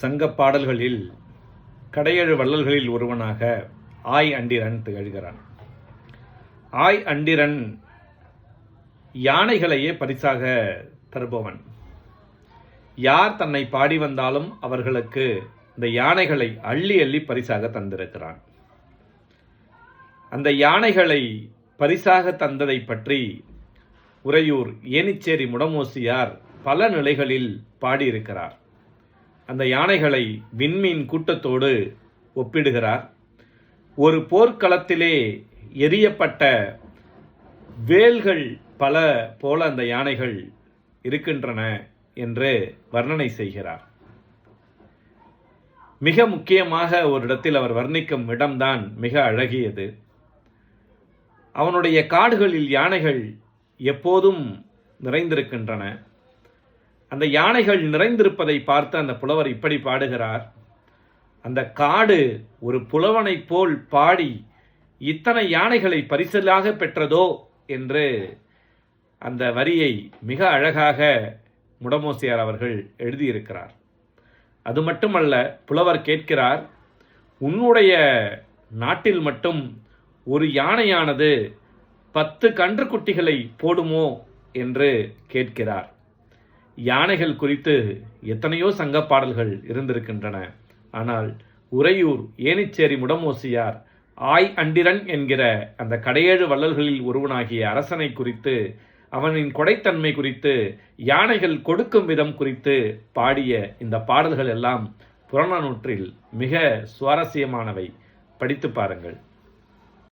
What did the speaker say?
சங்க பாடல்களில் கடையழு வள்ளல்களில் ஒருவனாக ஆய் அண்டிரன் திகழ்கிறான். ஆய் அண்டிரன் யானைகளையே பரிசாக தருபவன். யார் தன்னை பாடி வந்தாலும் அவர்களுக்கு இந்த யானைகளை அள்ளி அள்ளி பரிசாக தந்திருக்கிறான். அந்த யானைகளை பரிசாக தந்ததை பற்றி உறையூர் ஏனிச்சேரி முடமோசியார் பல நிலைகளில் பாடியிருக்கிறார். அந்த யானைகளை விண்மீன் கூட்டத்தோடு ஒப்பிடுகிறார். ஒரு போர்க்களத்திலே எரியப்பட்ட வேல்கள் பல போல அந்த யானைகள் இருக்கின்றன என்று வர்ணனை செய்கிறார். மிக முக்கியமாக ஒரு இடத்தில் அவர் வர்ணிக்கும் இடம்தான் மிக அழகியது. அவனுடைய காடுகளில் யானைகள் எப்போதும் நிறைந்திருக்கின்றன. அந்த யானைகள் நிறைந்திருப்பதை பார்த்து அந்த புலவர் இப்படி பாடுகிறார். அந்த காடு ஒரு புலவனைப் போல் பாடி இத்தனை யானைகளை பரிசலாக பெற்றதோ என்று அந்த வரியை மிக அழகாக முடமோசியார் அவர்கள் எழுதியிருக்கிறார். அது மட்டுமல்ல புலவர் கேட்கிறார் உன்னுடைய நாட்டில் மட்டும் ஒரு யானையானது பத்து கன்றுக்குட்டிகளை போடுமோ? என்று கேட்கிறார். யானைகள் குறித்து எத்தனையோ சங்க பாடல்கள் இருந்திருக்கின்றன. ஆனால் உறையூர் ஏனிச்சேரி முடமோசியார் ஆய் அண்டிரன் என்கிற அந்த கடையேழு வள்ளல்களில் ஒருவனாகிய அரசனை குறித்து அவனின் கொடைத்தன்மை குறித்து யானைகள் கொடுக்கும் விதம் குறித்து பாடிய இந்த பாடல்கள் எல்லாம் புறநானூற்றில் மிக சுவாரஸ்யமானவை. படித்து பாருங்கள்.